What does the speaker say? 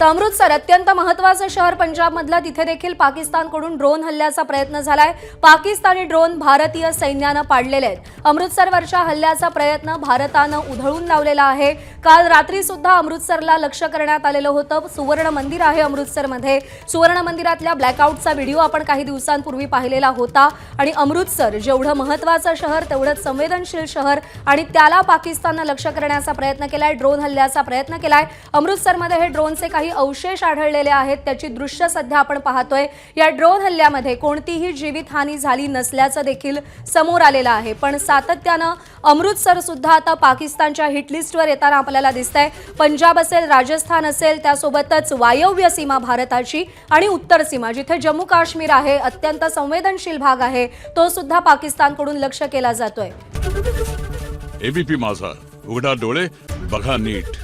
तर अमृतसर अत्यंत महत्वाचं शहर पंजाबमधलं. तिथे देखील पाकिस्तानकडून ड्रोन हल्ल्याचा प्रयत्न झालाय. पाकिस्तानी ड्रोन भारतीय सैन्यानं पाडलेले आहेत. अमृतसरवरच्या हल्ल्याचा प्रयत्न भारतानं उधळून लावलेला आहे. काल रात्री सुद्धा अमृतसरला लक्ष करण्यात आलेलं होतं. सुवर्ण मंदिर आहे अमृतसरमध्ये. सुवर्ण मंदिरातल्या ब्लॅकआउटचा व्हिडिओ आपण काही दिवसांपूर्वी पाहिलेला होता. आणि अमृतसर जेवढं महत्वाचं शहर तेवढंच संवेदनशील शहर आणि त्याला पाकिस्ताननं लक्ष करण्याचा प्रयत्न केलाय ड्रोन हल्ल्याचा प्रयत्न केलाय. अमृतसरमध्ये हे ड्रोनचे काही काही अवशेष आढळलेले आहेत त्याची दृश्य सध्या आपण पाहतोय. या ड्रोन हल्ल्यामध्ये कोणतीही जीवितहानी झाली नसल्याचं देखील समोर आलेलं आहे. पण सातत्यानं अमृतसर सुद्धा आता पाकिस्तानच्या हिटलिस्टवर येताना आपल्याला दिसतंय. पंजाब असेल राजस्थान असेल त्यासोबतच वायव्य सीमा भारताची आणि उत्तर सीमा जिथे जम्मू काश्मीर आहे अत्यंत संवेदनशील भाग आहे तो सुद्धा पाकिस्तानकडून लक्ष केला जातोय. एबीपी माझा. उघडा डोळे बघा नीट.